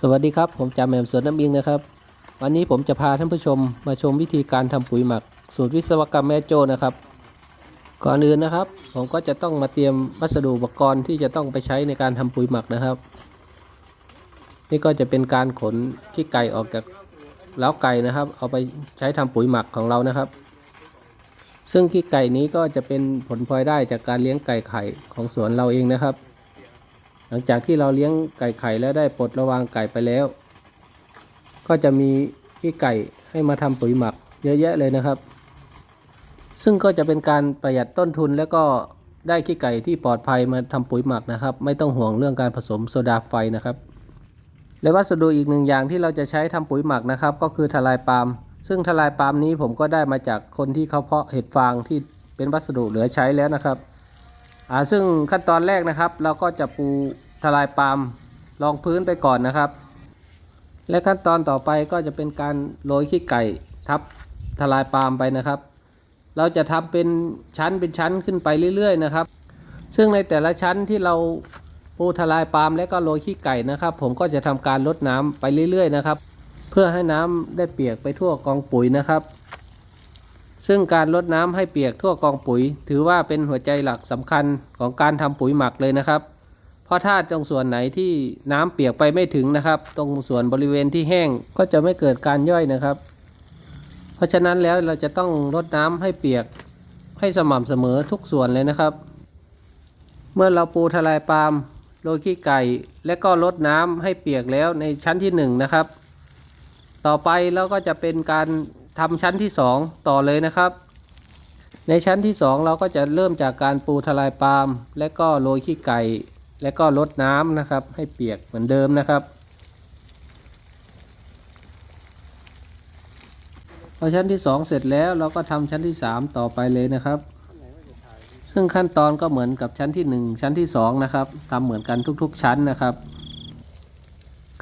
สวัสดีครับ ผมจาแหม่มสวนน้ำอิงนะครับ วันนี้ผมจะพาท่านผู้ชมมาชมวิธีการทำปุ๋ยหมัก สูตรวิศวกรรมแม่โจ้นะครับ ก่อนอื่นนะครับ ผมก็จะต้องมาเตรียมวัสดุอุปกรณ์ที่จะต้องไปใช้ในการทำปุ๋ยหมักนะครับ นี่ก็จะเป็นการขนขี้ไก่ออกจากเล้าไก่นะครับ เอาไปใช้ทำปุ๋ยหมักของเรานะครับ ซึ่งขี้ไก่นี้ก็จะเป็นผลพลอยได้จากการเลี้ยงไก่ไข่ของสวนเราเองนะครับ หลังจากที่เราเลี้ยงไก่ไข่แล้วได้ปลดระวางไก่ไปแล้ว ก็จะมีขี้ไก่ให้มาทำปุ๋ยหมักเยอะแยะเลยนะครับ ซึ่งก็จะเป็นการประหยัดต้นทุนแล้วก็ได้ขี้ไก่ที่ปลอดภัยมาทำปุ๋ยหมักนะครับ ไม่ต้องห่วงเรื่องการผสมโซดาไฟนะครับ และวัสดุอีกหนึ่งอย่างที่เราจะใช้ทำปุ๋ยหมักนะครับ ก็คือทลายปาล์มซึ่งทลายปาล์มนี้ผมก็ได้มาจากคนที่เขาเพาะเห็ดฟางที่เป็นวัสดุเหลือใช้แล้วนะครับ อ่าซึ่งขั้นตอนแรกนะครับ เราก็จะปูทลายปาล์มรองพื้นไปก่อนนะครับ และขั้นตอนต่อไปก็จะเป็นการโรยขี้ไก่ทับทลายปาล์มไปนะครับ เราจะทำเป็นชั้นเป็นชั้นขึ้นไปเรื่อยๆนะครับ ซึ่งในแต่ละชั้นที่เราปูทลายปาล์มและก็โรยขี้ไก่นะครับ ผมก็จะทำการลดน้ำไปเรื่อยๆนะครับ เพื่อให้น้ำได้เปียกไปทั่วกองปุ๋ยนะครับ ซึ่งการลดน้ำให้เปียกทั่วกองปุ๋ย ถือว่าเป็นหัวใจหลักสำคัญของการทำปุ๋ยหมักเลยนะครับ เพราะถ้าตรงส่วนไหนที่น้ำเปียกไปไม่ถึงนะครับ ตรงส่วนบริเวณที่แห้งก็จะไม่เกิดการย่อยนะครับ เพราะฉะนั้นแล้วเราจะต้องรดน้ำให้เปียกให้สม่ำเสมอทุกส่วนเลยนะครับ เมื่อเราปูทลายปาล์มโรยขี้ไก่ และก็รดน้ำให้เปียกแล้วในชั้นที่หนึ่งนะครับ ต่อไปเราก็จะเป็นการ ทำชั้นที่สองต่อเลยนะครับ ในชั้นที่สองเราก็จะเริ่มจากการปูทลายปาล์มและก็โรยขี้ไก่ และก็รดน้ำนะครับ ให้เปียกเหมือนเดิมนะครับพอชั้นที่สองเสร็จแล้วเราก็ทำชั้นที่สามต่อไปเลยนะครับ ซึ่งขั้นตอนก็เหมือนกับชั้นที่หนึ่งชั้นที่สองนะครับทำเหมือนกันทุกๆชั้นนะครับ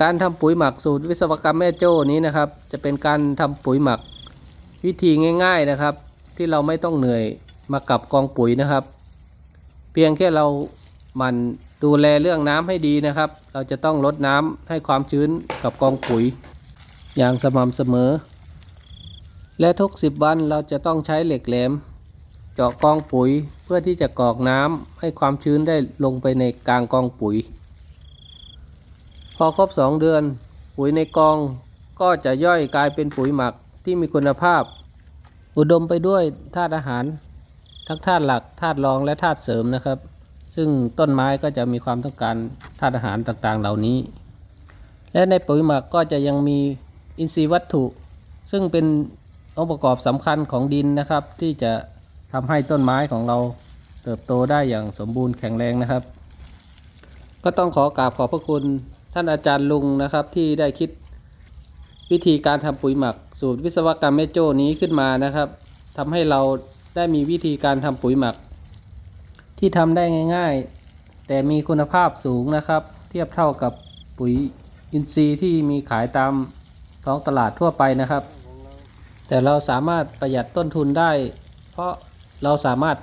การทำปุ๋ยหมักสูตรวิศวกรรมแม่โจ้นี้นะครับ จะเป็นการทำปุ๋ยหมัก วิธีง่าย ๆนะครับ ที่เราไม่ต้องเหนื่อยมากับกองปุ๋ยนะครับ เพียงแค่เรามันดูแลเรื่องน้ำให้ดีนะครับ เราจะต้องลดน้ำให้ความชื้นกับกองปุ๋ย อย่างสม่ำเสมอ และทุกสิบวันเราจะต้องใช้เหล็กแหลม เจาะกองปุ๋ยเพื่อที่จะกรอกน้ำให้ความชื้นได้ลงไปในกลางกองปุ๋ย พอครบ 2 เดือน ปุ๋ยในกองก็จะย่อยกลายเป็นปุ๋ยหมัก ที่มีคุณภาพ อุดมไปด้วยธาตุอาหาร ทั้งธาตุหลักธาตุรองและธาตุเสริมนะครับ ซึ่งต้นไม้ก็จะมีความต้องการธาตุอาหารต่างๆ เหล่านี้ และในปุ๋ยหมักก็จะยังมีอินทรีย์วัตถุ ซึ่งเป็นองค์ประกอบสำคัญของดินนะครับ ที่จะทำให้ต้นไม้ของเราเติบโตได้อย่างสมบูรณ์แข็งแรงนะครับ ก็ต้องขอกราบขอบพระคุณท่านอาจารย์ลุงนะครับที่ได้คิด วิธีการทำปุ๋ยหมัก สูตรวิศวกรรมแม่โจ้นี้ขึ้นมานะครับทำให้เราได้มีวิธีการทำปุ๋ยหมัก ที่ทำได้ง่าย ๆ แต่มีคุณภาพสูงนะครับ เทียบเท่ากับปุ๋ยอินทรีย์ที่มีขายตามท้องตลาดทั่วไปนะครับ แต่เราสามารถประหยัดต้นทุนได้ เพราะเราสามารถ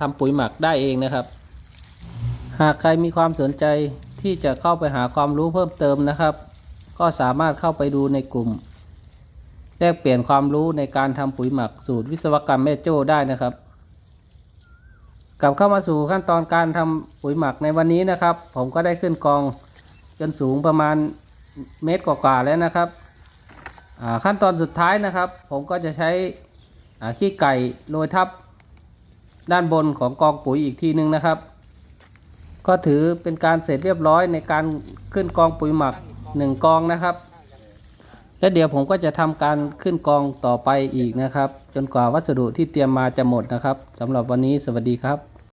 ทำปุ๋ยหมักได้เองนะครับ หากใครมีความสนใจที่จะเข้าไปหาความรู้เพิ่มเติมนะครับ ก็สามารถเข้าไปดูในกลุ่ม แลกเปลี่ยนความรู้ในการทำปุ๋ยหมักสูตรวิศวกรรมแม่โจ้ได้นะครับ กลับเข้ามาสู่ขั้นตอนการทำปุ๋ยหมักในวันนี้นะครับ ผมก็ได้ขึ้นกองจนสูงประมาณเมตรกว่าๆแล้วนะครับ ขั้นตอนสุดท้ายนะครับ ผมก็จะใช้ขี้ไก่โรยทับด้านบนของกองปุ๋ยอีกทีนึงนะครับ ก็ถือเป็นการเสร็จเรียบร้อยในการขึ้นกองปุ๋ยหมัก หนึ่งกองนะครับ และเดี๋ยวผมก็จะทำการขึ้นกองต่อไปอีกนะครับ จนกว่าวัสดุที่เตรียมมาจะหมดนะครับสำหรับวันนี้สวัสดีครับ